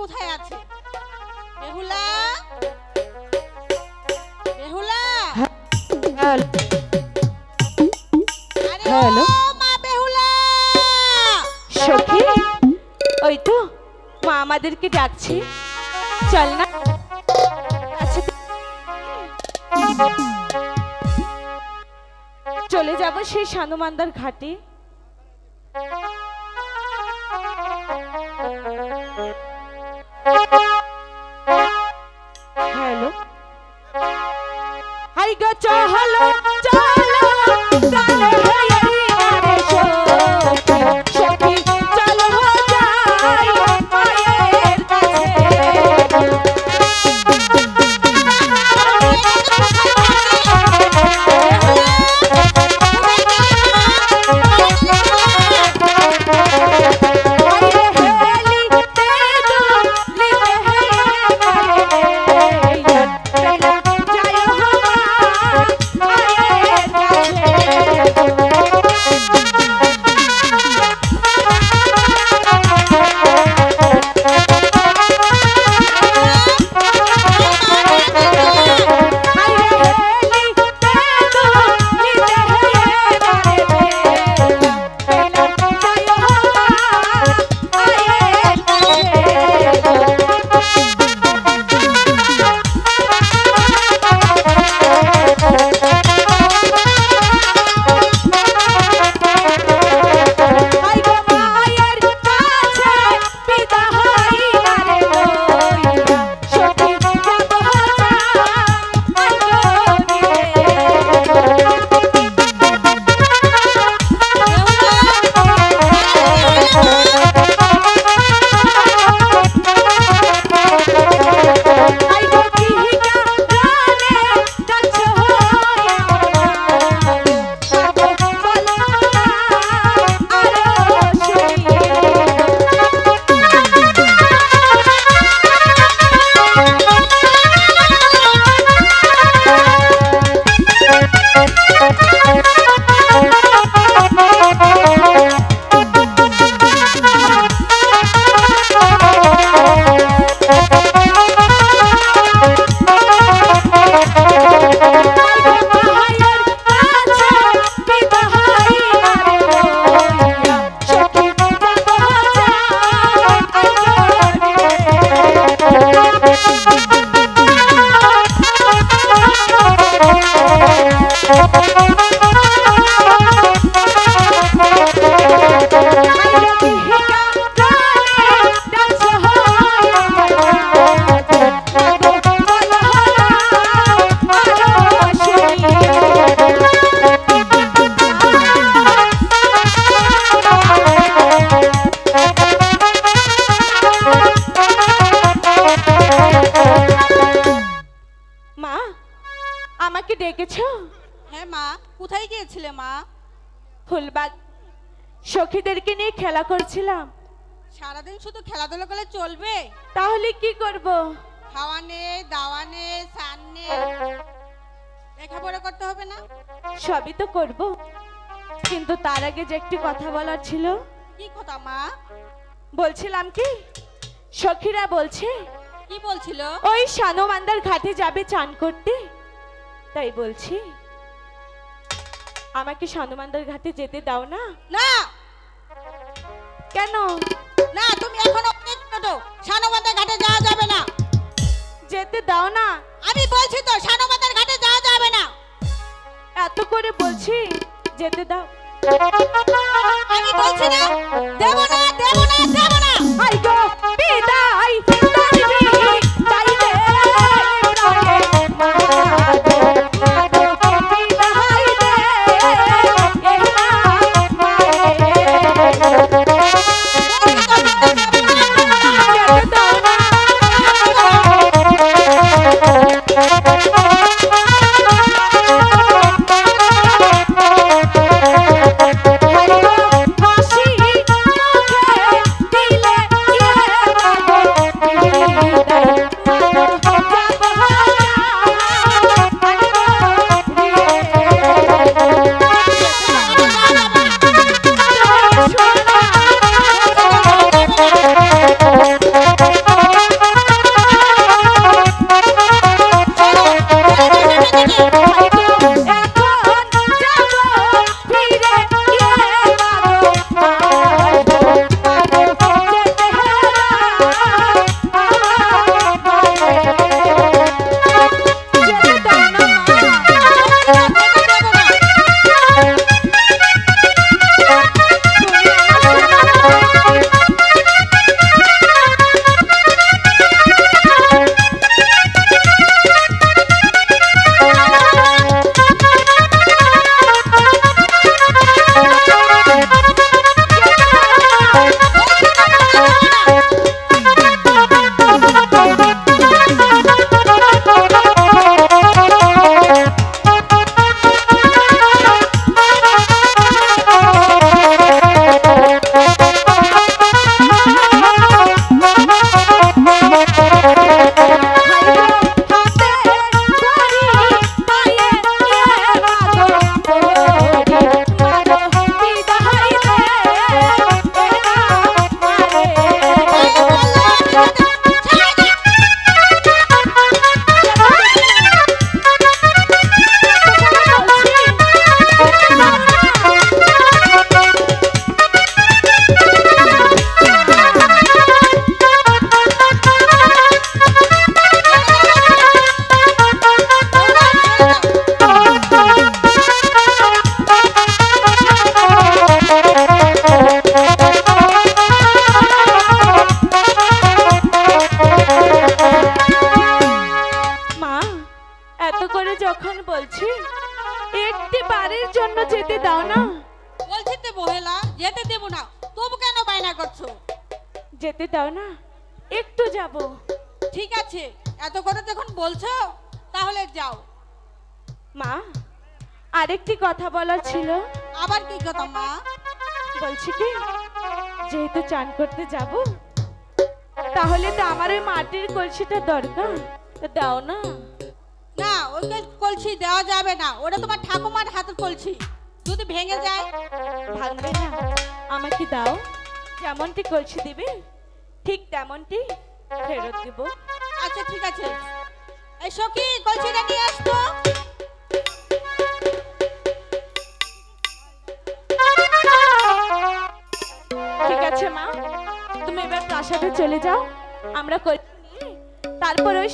কোথায় আছে। বেহুলা? বেহুলা? হ্যালো। মা বেহুলা! সখী? ওই তো মা আমাদেরকে ডাকছে। চল না। আচ্ছা। চলে যাব সেই সানুমান্দার ঘাটে। খেলা করছিলাম। সারাদিন শুধু খেলাধুলা করলে চলবে? তাহলে কি করব? খাওয়া নেই দাওয়া নেই স্নান নেই। লেখাপড়া করতে হবে না? সবই তো করব। কিন্তু তার আগে যে একটি কথা বলার ছিল। কি কথা মা? বলছিলাম কি? সখীরা বলছে কি বলছিল? ওই সানুমান্দার ঘাটে যাবে চান করতে। তাই বলছি আমাকে সানুমান্দার ঘাটে যেতে দাও না। না! কেন? না তুমি এখনও অনেক ছোট শানবান্ধার ঘাটে যাওয়া যাবে না। যেতে দাও না। আমি বলছি তো শানবান্ধার ঘাটে যাওয়া যাবে না। এত করে বলছি যেতে দাও। আমি বলছি না দেব না দেব না দেব না। আই গো! যেতে দাও না একটু যাব। ঠিক আছে এত করে যখন বলছো তাহলে যাও। মা আরেকটি কথা বলার ছিল। আবার কি কথা মা? বলছি কি যেহেতু চান করতে যাব তাহলে তো আমার ওই মাটির কলসিটা দরকার। তো দাও না। না ওকে কলসি দেওয়া যাবে না ওটা তোমার ঠাকুমার হাতের কলসি। যদি ভেঙে যায়? ভাঙবে না আমাকে দাও। যেমনটি কলসি দিবে ঠিক তেমনটি ফেরত দিব। আচ্ছা ঠিক আছে। এই সখি কলসিটা নিয়ে আসতো ঠিক আছে মা। তুমি এবার প্রাসাদে চলে যাও। আমরা কলসি নিয়ে তারপর ওই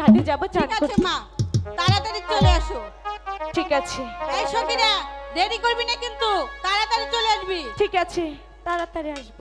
ঘাটে যাব ঠিক আছে মা। তাড়াতাড়ি চলে আসো। ঠিক আছে। এই সখীরা দেরি করবি না কিন্তু তাড়াতাড়ি চলে আসবি। ঠিক আছে। তাড়াতাড়ি আসব